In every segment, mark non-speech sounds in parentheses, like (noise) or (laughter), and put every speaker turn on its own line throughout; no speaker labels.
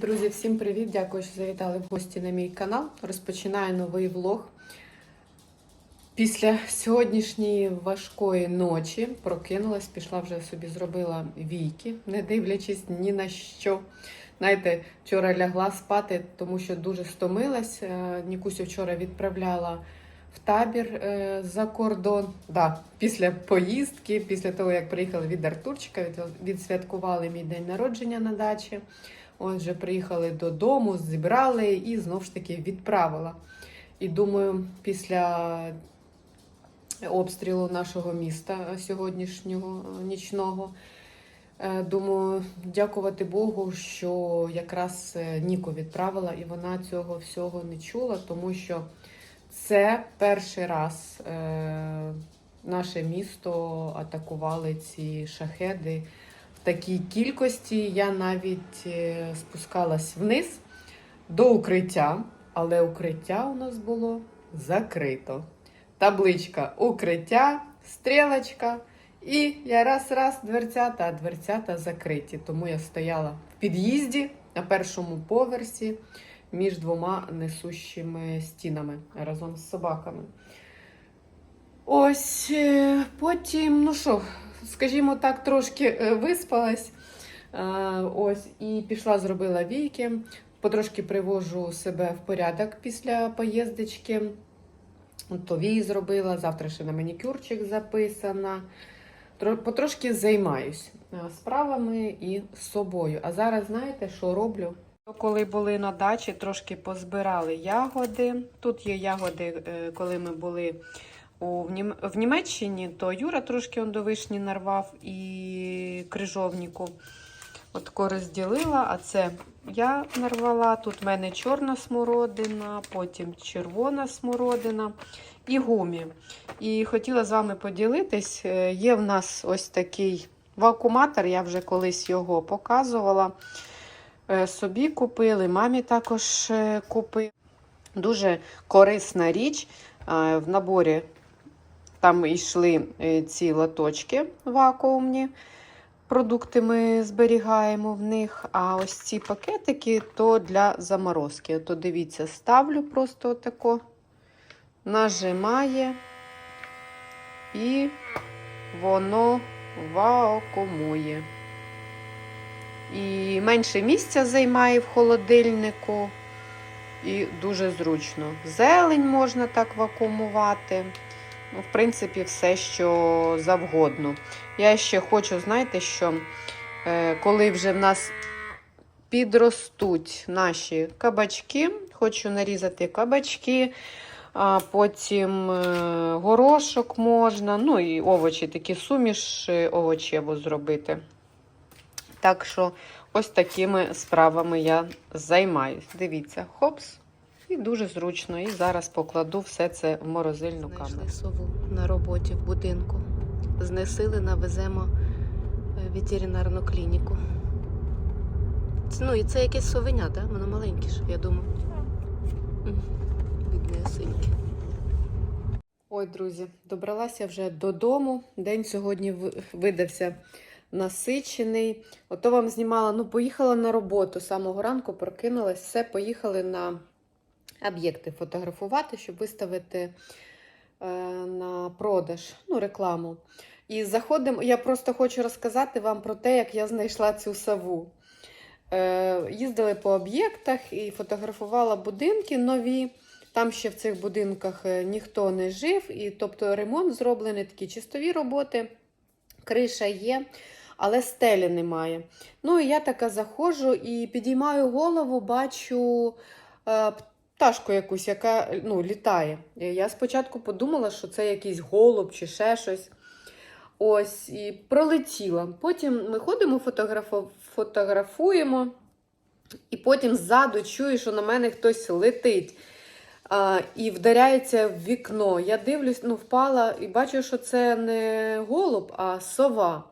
Друзі, всім привіт! Дякую, що завітали в гості на мій канал. Розпочинаю новий влог. Після сьогоднішньої важкої ночі прокинулась, пішла вже собі зробила війки, не дивлячись ні на що. Знаєте, вчора лягла спати, тому що дуже стомилась. Е, Нікусю вчора відправляла в табір е, за кордон. Да, після поїздки, після того, як приїхали від Артурчика, відсвяткували мій день народження на дачі. Отже, приїхали додому, зібрали і знову ж таки відправила. І думаю, після обстрілу нашого міста сьогоднішнього е, нічного, е, думаю, дякувати Богу, що якраз е, Ніку відправила, і вона цього всього не чула, тому що це перший раз наше місто атакували ці шахеди такій кількості. Я навіть е, спускалась вниз до укриття, але укриття у нас було закрито. Табличка укриття, стрілочка. І я раз-раз дверцята, а дверцята закриті. Тому я стояла в під'їзді на першому поверсі між двома несущими стінами разом з собаками. Ось е, потім, ну що, скажімо так, трошки е, виспалась. Е, Ось, і пішла, зробила війки. Потрошки привожу себе в порядок після поїздочки. То вій зробила, завтра ще на манікюрчик записана. Потрошки займаюсь е, справами і собою. А зараз знаєте, що роблю? Коли були на дачі, трошки позбирали ягоди. Тут є ягоди, коли ми були у, в, Нім... в Німеччині, то Юра трошки он до вишні нарвав і крижовнику. От розділила, а це я нарвала. Тут в мене чорна смородина, потім червона смородина і гумі. І хотіла з вами поділитись. Е, Є в нас ось такий вакууматор, я вже колись його показувала. Е, Собі купили, мамі також е, купили. Дуже корисна річ. В наборі там йшли е, ці лоточки вакуумні. Продукти ми зберігаємо в них. А ось ці пакетики то для заморозки. То дивіться, ставлю просто отако, нажимає, і воно вакуумує. І менше місця займає в холодильнику. І дуже зручно. Зелень можна так вакуумувати. Ну, в принципі, все, що завгодно. Я ще хочу, знаєте, що е, коли вже в нас підростуть наші кабачки, хочу нарізати кабачки, а потім е, горошок можна, ну і овочі, такі суміш е, овочеву зробити. Так що ось такими справами я займаюсь. Дивіться, хопс. І дуже зручно. І зараз покладу все це в морозильну камеру.
Знайшли сову на роботі в будинку. Знесили, навеземо е, ветеринарну клініку. Ну і це якесь совеня, так? Воно маленьке ж, я думаю. М, Біднесеньке.
Ой, друзі, добралася вже додому. День сьогодні видався насичений. Ото вам знімала, ну, поїхала на роботу самого ранку, прокинулась, все, поїхали на об'єкти фотографувати, щоб виставити е, на продаж, ну, рекламу. І заходимо, я просто хочу розказати вам про те, як я знайшла цю саву. Е, їздили по об'єктах і фотографувала будинки нові. Там ще в цих будинках е, ніхто не жив, і тобто ремонт зроблений, такі чистові роботи, криша є, але стелі немає. Ну і я така заходжу і підіймаю голову, бачу пташку якусь, яка ну, літає. Я спочатку подумала, що це якийсь голуб чи ще щось. Ось, і пролетіла. Потім ми ходимо, фотографу- фотографуємо, і потім ззаду чую, що на мене хтось летить а, і вдаряється в вікно. Я дивлюсь, ну, впала і бачу, що це не голуб, а сова.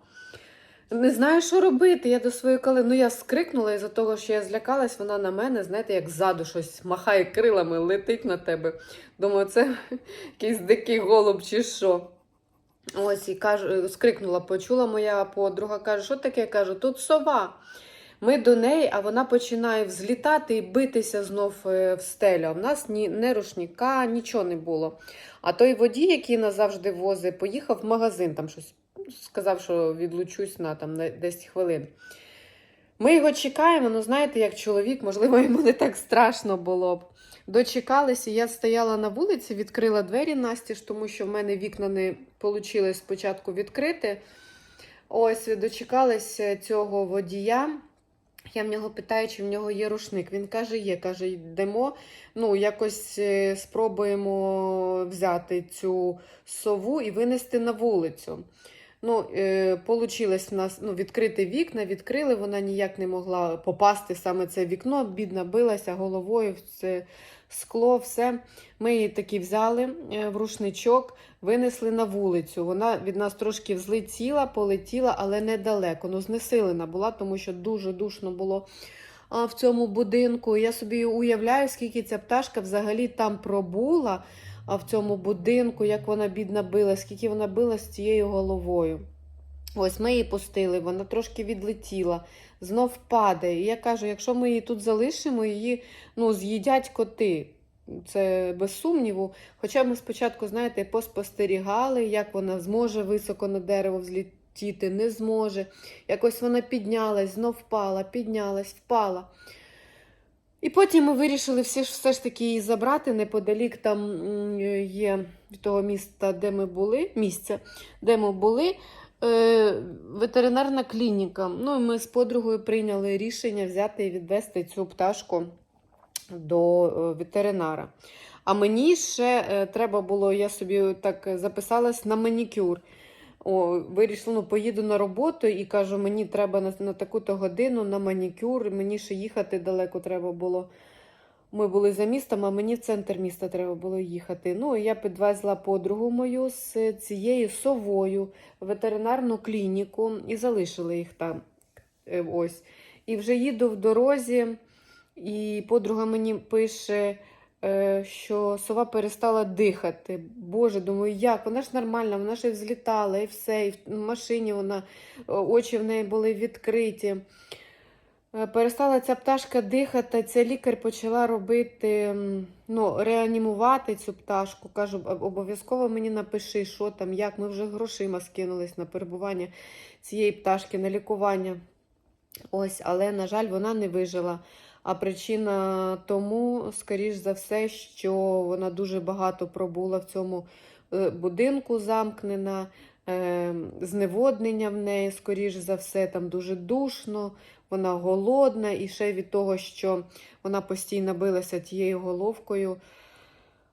Не знаю, що робити. Я до своєї коли. Ну, я скрикнула із-за того, що я злякалась, вона на мене, знаєте, як ззаду щось махає крилами, летить на тебе. Думаю, це (laughs) якийсь дикий голуб чи що. Ось і кажу, скрикнула, почула моя подруга, каже, що таке? Я кажу, тут сова. Ми до неї, а вона починає взлітати і битися знов е, в стелю. В нас ні не рушника, нічого не було. А той водій, який нас завжди возить, поїхав в магазин, там щось сказав, що відлучусь на там на 10 хвилин. Ми його чекаємо, ну знаєте, як чоловік, можливо, йому не так страшно було б. Дочекалися, я стояла на вулиці, відкрила двері Настіж, тому що в мене вікна не вийшло спочатку відкрити. Ось дочекалися цього водія. Я в нього питаю, чи в нього є рушник. Він каже, є. Каже, йдемо, ну, якось е, спробуємо взяти цю сову і винести на вулицю. Ну, е, получилось в нас ну, відкрити вікна, відкрили, вона ніяк не могла попасти саме це вікно, бідна билася головою в це скло, все. Ми її таки взяли е, в рушничок, винесли на вулицю. Вона від нас трошки взлетіла, полетіла, але недалеко. Ну, знесилена була, тому що дуже душно було в цьому будинку. Я собі уявляю, скільки ця пташка взагалі там пробула в цьому будинку, як вона бідна била, скільки вона била з цією головою. Ось ми її пустили, вона трошки відлетіла, знов падає. І я кажу, якщо ми її тут залишимо, її ну, з'їдять коти. Це без сумніву. Хоча ми спочатку, знаєте, поспостерігали, як вона зможе високо на дерево взлітіти, не зможе. Якось вона піднялась, знов впала, піднялась, впала. І потім ми вирішили всі ж, все ж таки її забрати неподалік там є від того міста, де ми були, місця, де ми були, е, ветеринарна клініка. Ну, і ми з подругою прийняли рішення взяти і відвести цю пташку до е, ветеринара. А мені ще е, треба було, я собі так записалась на манікюр. О, вирішила, ну, поїду на роботу і кажу, мені треба на, на таку-то годину на манікюр, мені ще їхати далеко треба було. Ми були за містом, а мені в центр міста треба було їхати. Ну, я підвезла подругу мою з цією совою в ветеринарну клініку і залишила їх там. Е, Ось. І вже їду в дорозі, і подруга мені пише, що сова перестала дихати. Боже, думаю, як? Вона ж нормальна, вона ж і взлітала, і все, і в машині вона, е, очі в неї були відкриті. Е, Перестала ця пташка дихати, ця лікар почала робити, ну, реанімувати цю пташку. Кажу, обов'язково мені напиши, що там, як. Ми вже грошима скинулись на перебування цієї пташки, на лікування. Ось, але, на жаль, вона не вижила. А причина тому, скоріш за все, що вона дуже багато пробула в цьому е, будинку замкнена, е, зневоднення в неї, скоріш за все, там дуже душно, вона голодна, і ще від того, що вона постійно билася тією головкою.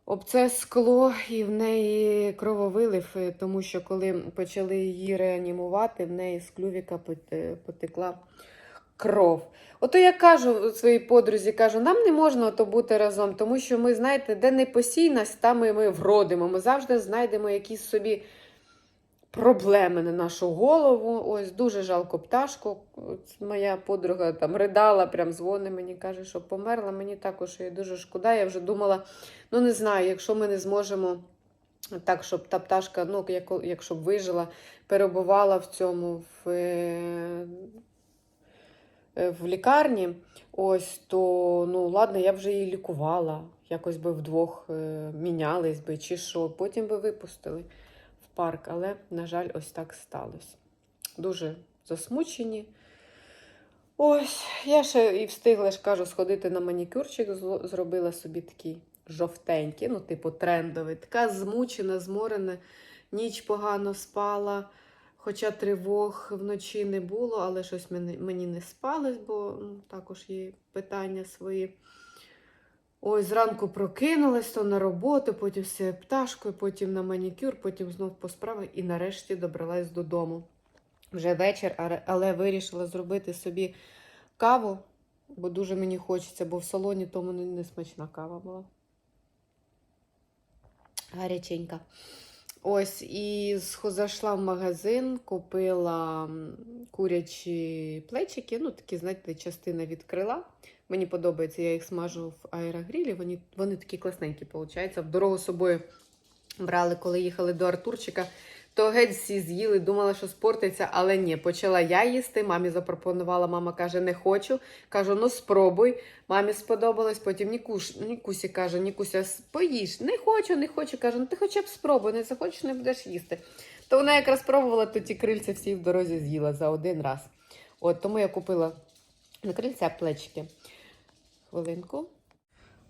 Об це скло і в неї крововилив, е, тому що коли почали її реанімувати, в неї з клювіка пот- потекла кров. Ото я кажу своїй подрузі, кажу, нам не можна ото бути разом, тому що ми, знаєте, де непосійність, там і ми вродимо. Ми завжди знайдемо якісь собі проблеми на нашу голову. Ось дуже жалко пташку. От моя подруга там ридала, прям дзвонить мені, каже, що померла. Мені також її дуже шкода. Я вже думала, ну не знаю, якщо ми не зможемо. Так, щоб та пташка, ну, якщо б вижила, перебувала в цьому в, е, в лікарні, ось, то ну ладно, я вже її лікувала. Якось би вдвох е, мінялись би чи що. Потім би випустили в парк, але, на жаль, ось так сталося. Дуже засмучені. Ось, я ще і встигла ж кажу, сходити на манікюрчик, зробила собі такий жовтенький, ну, типу, трендовий. Така змучена, зморена, ніч погано спала. Хоча тривог вночі не було, але щось мені, не спалось, бо також є питання свої. Ой, зранку прокинулась, то на роботу, потім все пташкою, потім на манікюр, потім знов по справах і нарешті добралась додому. Вже вечір, але- вирішила зробити собі каву, бо дуже мені хочеться, бо в салоні тому не смачна кава була. Гаряченька. Ось, і зайшла в магазин, купила курячі плечики, ну такі, знаєте, частина від крила. Мені подобається, я їх смажу в аерогрілі. Вони, вони такі класненькі, виходить. В дорогу з собою брали, коли їхали до Артурчика. То геть всі з'їли, думала, що спортиться, але ні, почала я їсти. Мамі запропонувала, мама каже, не хочу. Кажу, ну спробуй. Мамі сподобалось. Потім Нікуш, Нікусі каже, Нікуся, «С- поїж. Не хочу, не хочу. Каже, ну ти хоча б спробуй, не захочеш, не будеш їсти. То вона якраз спробувала, то ті крильця всі в дорозі з'їла за один раз. От тому я купила не крильця, плечики. Хвилинку.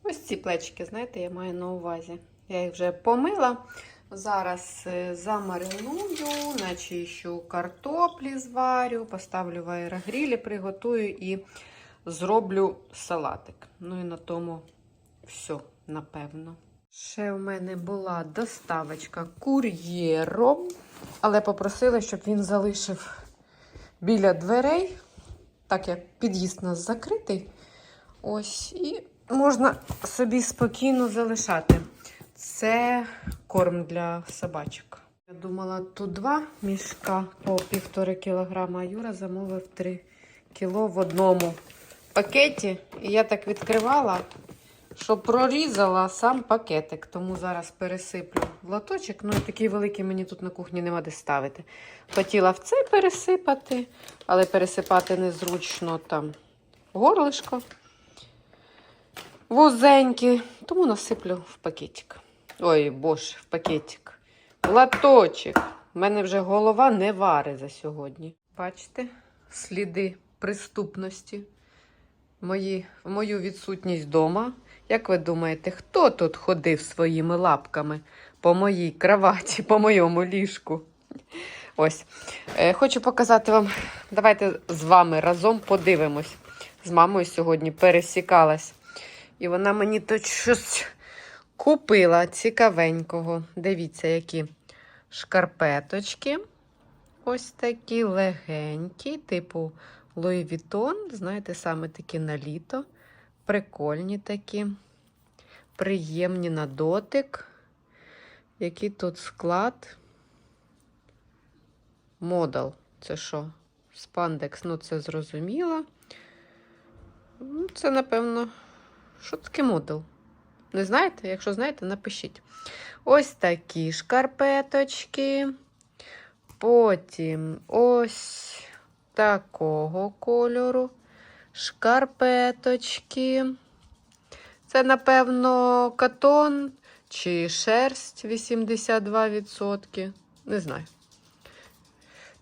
Ось ці плечики, знаєте, я маю на увазі. Я їх вже помила. Зараз е, замариную, начищу картоплі зварю, поставлю в аерогрілі, приготую і зроблю салатик. Ну і на тому все, напевно. Ще в мене була доставочка кур'єром, але попросила, щоб він залишив біля дверей, так як під'їзд у нас закритий. Ось, і можна собі спокійно залишати. Це корм для собачок. Я думала, тут два мішка по півтори кілограма, а Юра замовив 3 кіло в одному пакеті. І я так відкривала, що прорізала сам пакетик. Тому зараз пересиплю в лоточок. Ну такий великий мені тут на кухні нема де ставити. Хотіла в цей пересипати, але пересипати незручно там горлишко вузенькі, тому насиплю в пакетик. Ой, боже, в пакетик. Латочок. У мене вже голова не варить за сьогодні. Бачите, сліди приступності. Мої, мою відсутність вдома. Як ви думаєте, хто тут ходив своїми лапками по моїй кроваті, по моєму ліжку? Ось. Е, хочу показати вам. Давайте з вами разом подивимось. З мамою сьогодні пересікалась. І вона мені тут щось купила цікавенького. Дивіться, які шкарпеточки. Ось такі легенькі, типу Louis Vuitton. Знаєте, саме такі на літо. Прикольні такі, приємні на дотик. Який тут склад? Модал. Це що? Спандекс, ну це зрозуміло. Ну, Це, напевно, що таке модел? Не знаєте? Якщо знаєте, напишіть. Ось такі шкарпеточки. Потім ось такого кольору. Шкарпеточки. Це, напевно, катон чи шерсть 82%. Не знаю.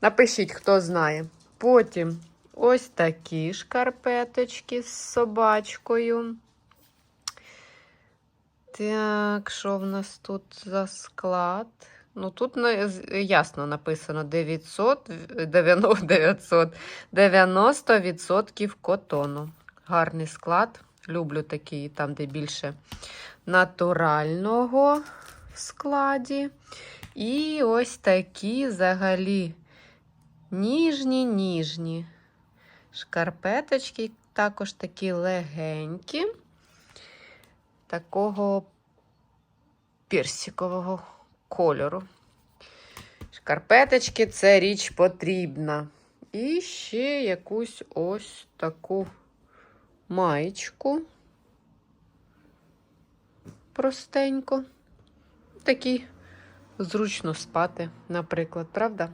Напишіть, хто знає. Потім ось такі шкарпеточки з собачкою. Так, що в нас тут за склад? Ну, тут ясно написано 900, 90, 900, 90% котону. Гарний склад. Люблю такий, там, де більше натурального в складі. І ось такі взагалі ніжні, ніжні шкарпеточки, також такі легенькі, такого персикового кольору. Шкарпеточки це річ потрібна. І ще якусь ось таку маєчку. Простенько. Такі зручно спати, наприклад, правда?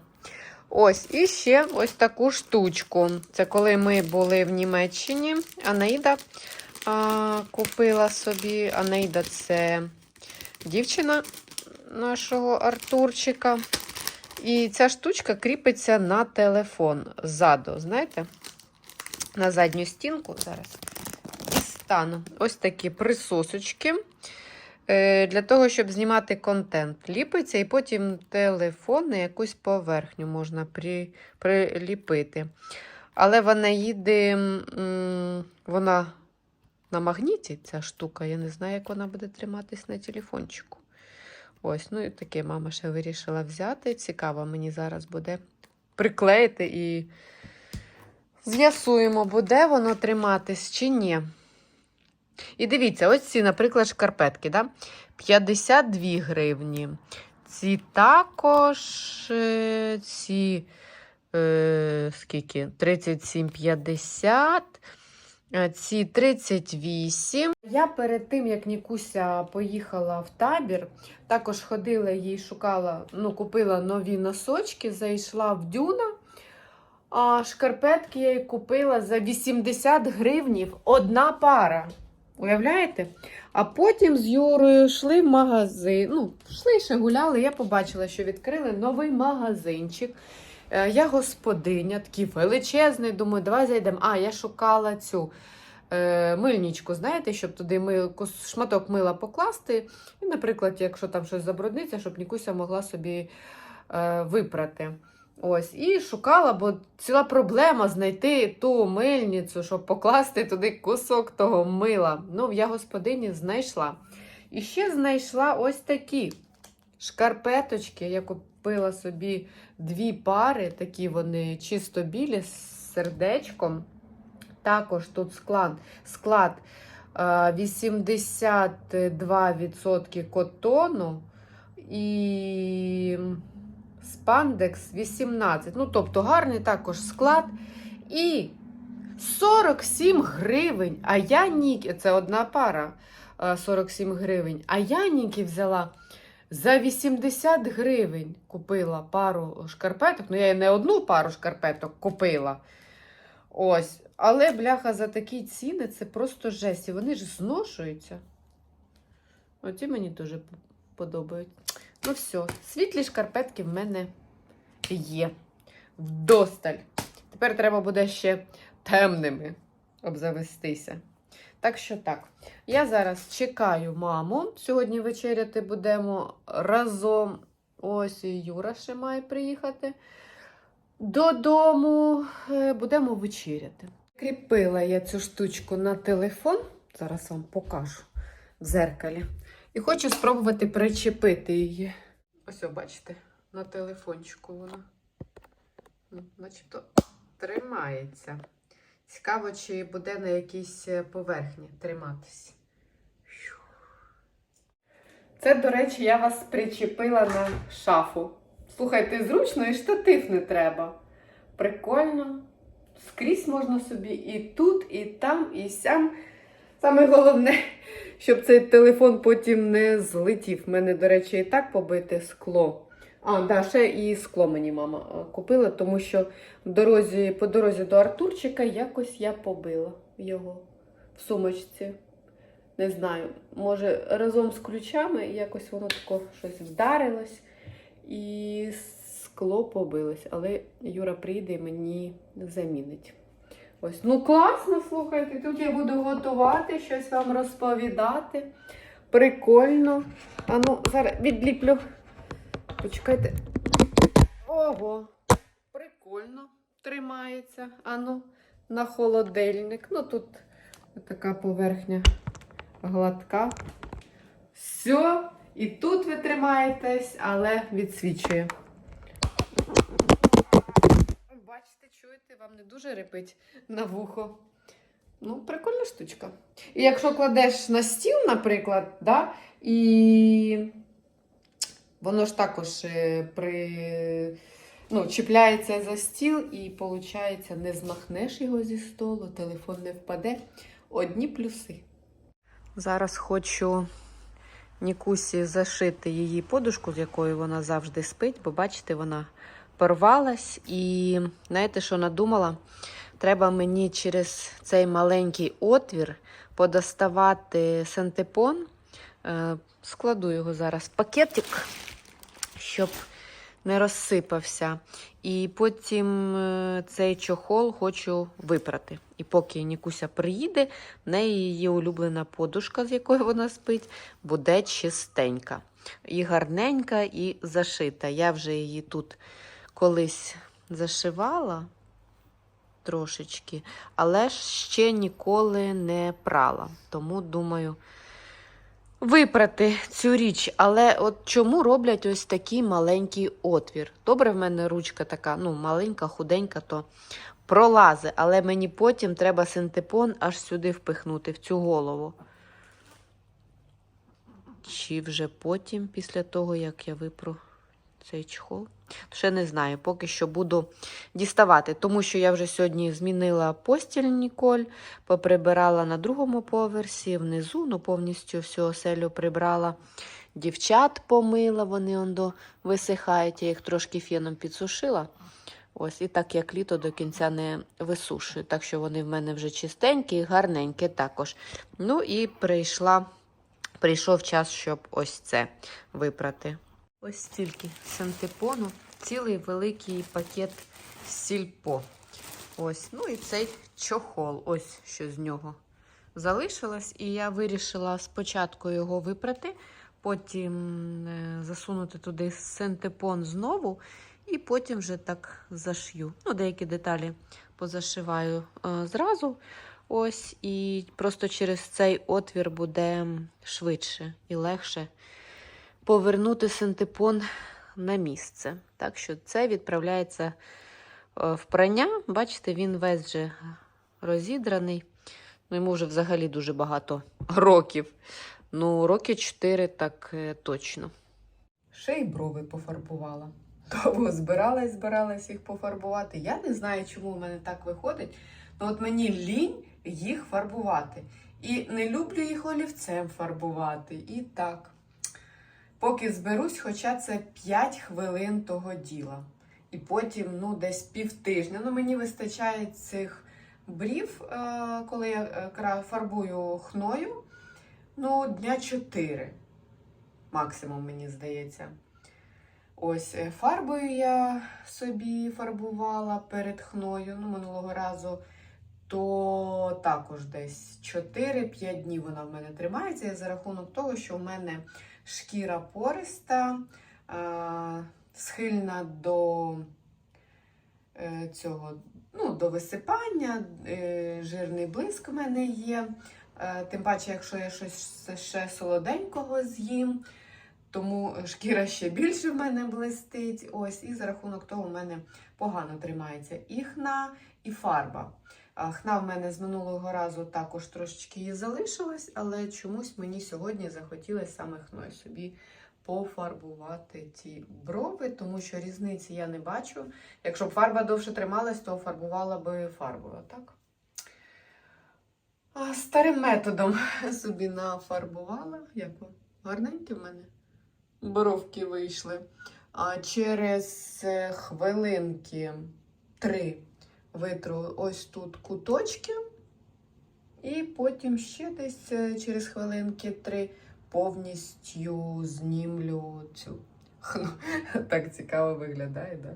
Ось, і ще ось таку штучку. Це коли ми були в Німеччині, Анаїда а, купила собі. Анаїда це дівчина нашого Артурчика. І ця штучка кріпиться на телефон ззаду, знаєте? На задню стінку. Зараз дістану. Ось такі присосочки. Е, Для того, щоб знімати контент, ліпиться, і потім телефон на якусь поверхню можна при, приліпити. Але вона їде, вона на магніті, ця штука. Я не знаю, як вона буде триматись на телефончику. Ось, ну і таке мама ще вирішила взяти. Цікаво, мені зараз буде приклеїти і з'ясуємо, буде воно триматись чи ні. І дивіться, ось ці, наприклад, шкарпетки, да? 52 гривні. Ці також е, ці е, скільки? 37,50. Е, Ці 38. Я перед тим, як Нікуся поїхала в табір, також ходила їй, шукала, ну, купила нові носочки, зайшла в дюна. А шкарпетки я їй купила за 80 гривнів одна пара. Уявляєте? А потім з Юрою йшли в магазин. Ну, йшли ще гуляли. Я побачила, що відкрили новий магазинчик. Е, Я господиня, такий величезний. Думаю, давай зайдемо. А, я шукала цю е, мильничку, знаєте, щоб туди мил, шматок мила покласти. І, наприклад, якщо там щось забрудниться, щоб Нікуся могла собі е, випрати. Ось, і шукала, бо ціла проблема знайти ту мильницю, щоб покласти туди кусок того мила. Ну, я господині знайшла. І ще знайшла ось такі шкарпеточки. Я купила собі дві пари, такі вони чисто білі з сердечком. Також тут склад, склад е, 82% котону і спандекс 18. Ну, тобто гарний також склад. І 47 гривень. А я Нікі, це одна пара е, 47 гривень. А я Нікі взяла за 80 гривень купила пару шкарпеток. Ну, я не одну пару шкарпеток купила. Ось. Але, бляха, за такі ціни це просто жесть. І вони ж зношуються. Оці мені дуже подобають. Ну, все, світлі шкарпетки в мене є. Вдосталь. Тепер треба буде ще темними обзавестися. Так що так. Я зараз чекаю маму. Сьогодні вечеряти будемо разом. Ось і Юра ще має приїхати. Додому Е, будемо вечеряти. Кріпила я цю штучку на телефон. Зараз вам покажу в зеркалі. І хочу спробувати причепити її. Ось, о, бачите, на телефончику вона. Ну, начебто тримається. Цікаво, чи буде на якійсь е, поверхні триматись. Це, до речі, я вас причепила на шафу. Слухайте, зручно і штатив не треба. Прикольно. Скрізь можна собі і тут, і там, і сям. Саме головне, щоб цей телефон потім не злетів. У мене, до речі, і так побите скло. А, да, ще і скло мені мама е, купила, тому що в дорозі, по дорозі до Артурчика якось я побила його в сумочці. Не знаю, може разом з ключами якось воно тако щось вдарилось і скло побилось. Але Юра прийде і мені замінить. Ось, ну класно, слухайте. Тут я буду готувати, щось вам розповідати. Прикольно. А ну, зараз відліплю. Почекайте. Ого, прикольно тримається. Ану, на холодильник. Ну, тут така поверхня гладка. Все, і тут ви тримаєтесь, але відсвічує. Бачите, чуєте, вам не дуже репить на вухо. Ну, прикольна штучка. І якщо кладеш на стіл, наприклад, да, і воно ж також е, при... ну, чіпляється за стіл і, виходить, не змахнеш його зі столу, телефон не впаде. Одні плюси. Зараз хочу Нікусі зашити її подушку, з якою вона завжди спить, бо бачите, вона порвалась. І знаєте, що надумала? Треба мені через цей маленький отвір подоставати сантепон. Е, Складу його зараз в пакетик, щоб не розсипався. І потім е, цей чохол хочу випрати. І поки Нікуся приїде, в неї її улюблена подушка, з якою вона спить, буде чистенька. І гарненька, і зашита. Я вже її тут колись зашивала трошечки, але ще ніколи не прала. Тому думаю. Випрати цю річ, але от чому роблять ось такий маленький отвір? Добре, в мене ручка така, ну, маленька, худенька, то пролази, але мені потім треба синтепон аж сюди впихнути, в цю голову. Чи вже потім, після того, як я випру цей чхол?
Ще не знаю, поки що буду діставати, тому що я вже сьогодні змінила постіль Ніколь, поприбирала на другому поверсі, внизу, ну повністю всю оселю прибрала. Дівчат помила, вони ондо висихають, я їх трошки феном підсушила. Ось, і так як літо до кінця не висушую. Так що вони в мене вже чистенькі і гарненькі також. Ну і прийшла, прийшов час, щоб ось це випрати. Ось стільки синтепону, цілий великий пакет сільпо. Ось, ну і цей чохол, ось що з нього залишилось. І я вирішила спочатку його випрати, потім е, засунути туди синтепон знову, і потім вже так зашью. Ну, деякі деталі позашиваю е, зразу. Ось, і просто через цей отвір буде швидше і легше повернути синтепон на місце. Так що це відправляється е, в прання. Бачите, він весь вже розідраний. Ну, йому вже взагалі дуже багато років. Ну, роки 4 так е, точно.
Ще й брови пофарбувала. Довго збиралась, збиралась їх пофарбувати. Я не знаю, чому в мене так виходить. Ну от мені лінь їх фарбувати. І не люблю їх олівцем фарбувати. І так. Поки зберусь, хоча це 5 хвилин того діла. І потім, ну, десь півтижня. Ну, мені вистачає цих брів, е, коли я е, фарбую хною. Ну, дня 4 максимум, мені здається. Ось е, фарбою я собі фарбувала перед хною. Ну, минулого разу, то також десь 4-5 днів вона в мене тримається. І за рахунок того, що в мене шкіра пориста, е, схильна до е, цього, ну, до висипання, е, жирний блиск в мене є. Тим паче, якщо я щось ще солоденького з'їм, тому шкіра ще більше в мене блистить. Ось, і за рахунок того в мене погано тримається і хна, і фарба. Хна в мене з минулого разу також трошечки її залишилась, але чомусь мені сьогодні захотілося саме хною собі пофарбувати ті брови, тому що різниці я не бачу. Якщо б фарба довше трималась, то фарбувала би фарбою, так? А, Старим методом (laughs) собі нафарбувала. Як? Гарненькі в мене бровки вийшли. А через е, хвилинки три витру ось тут куточки. І потім ще десь е, через хвилинки три повністю знімлю цю. (laughs) Так цікаво виглядає, да?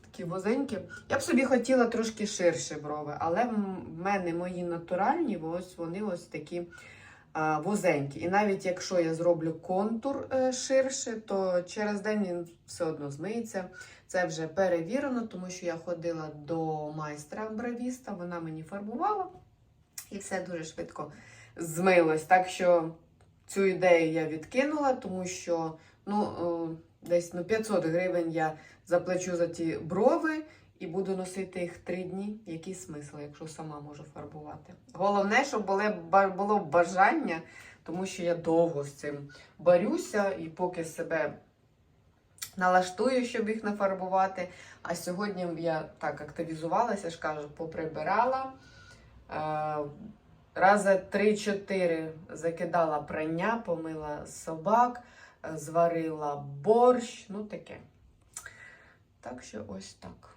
Такі возенькі. Я б собі хотіла трошки ширше брови, але в мене мої натуральні, ось вони ось такі а, вузенькі. І навіть якщо я зроблю контур е, ширше, то через день він все одно змиється. Це вже перевірено, тому що я ходила до майстра бровіста, вона мені фарбувала, і все дуже швидко змилось. Так що цю ідею я відкинула, тому що ну, е, десь ну, 500 гривень я заплачу за ті брови і буду носити їх три дні. Який смисл, якщо сама можу фарбувати? Головне, щоб було, бажання, тому що я довго з цим борюся і поки себе налаштую, щоб їх нафарбувати. А сьогодні я так активізувалася, ж кажу, поприбирала. Е, Рази 3-4 закидала прання, помила собак, е, зварила борщ, ну таке. Так що ось так.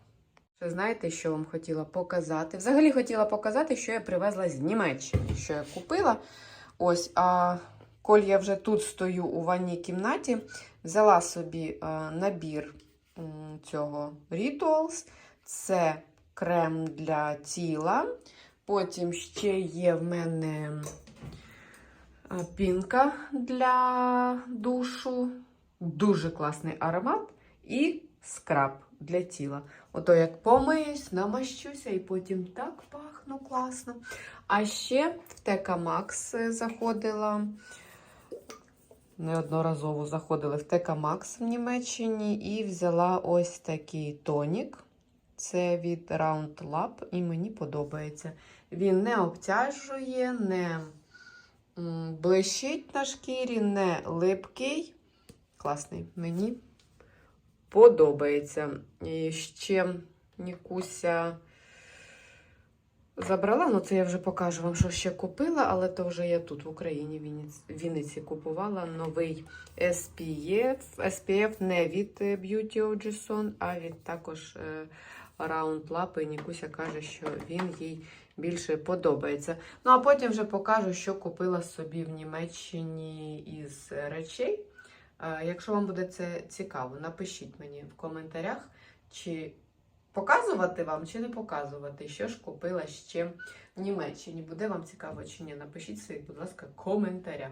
Ще знаєте, що вам хотіла показати? Взагалі хотіла показати, що я привезла з Німеччини, що я купила. Ось, а коль я вже тут стою у ванній кімнаті, взяла собі е, набір цього Rituals. Це крем для тіла. Потім ще є в мене е, пінка для душу. Дуже класний аромат. І скраб для тіла. Ото як помиюсь, намащуся і потім так пахну класно. А ще в Тека Макс заходила. Неодноразово заходила в Тека Макс в Німеччині і взяла ось такий тонік. Це від Round Lab, і мені подобається. Він не обтяжує, не блищить на шкірі, не липкий. Класний. Мені подобається. І ще Нікуся забрала, ну це я вже покажу вам, що ще купила, але то вже я тут в Україні, в Вінниці, купувала новий SPF. SPF не від е, Beauty of Jason, а від також е, Round Lab. І Нікуся каже, що він їй більше подобається. Ну, а потім вже покажу, що купила собі в Німеччині із речей. Е, Якщо вам буде це цікаво, напишіть мені в коментарях, чи показувати вам, чи не показувати, що ж купила ще в Німеччині. Буде вам цікаво чи ні? Напишіть свої, будь ласка, в коментарях.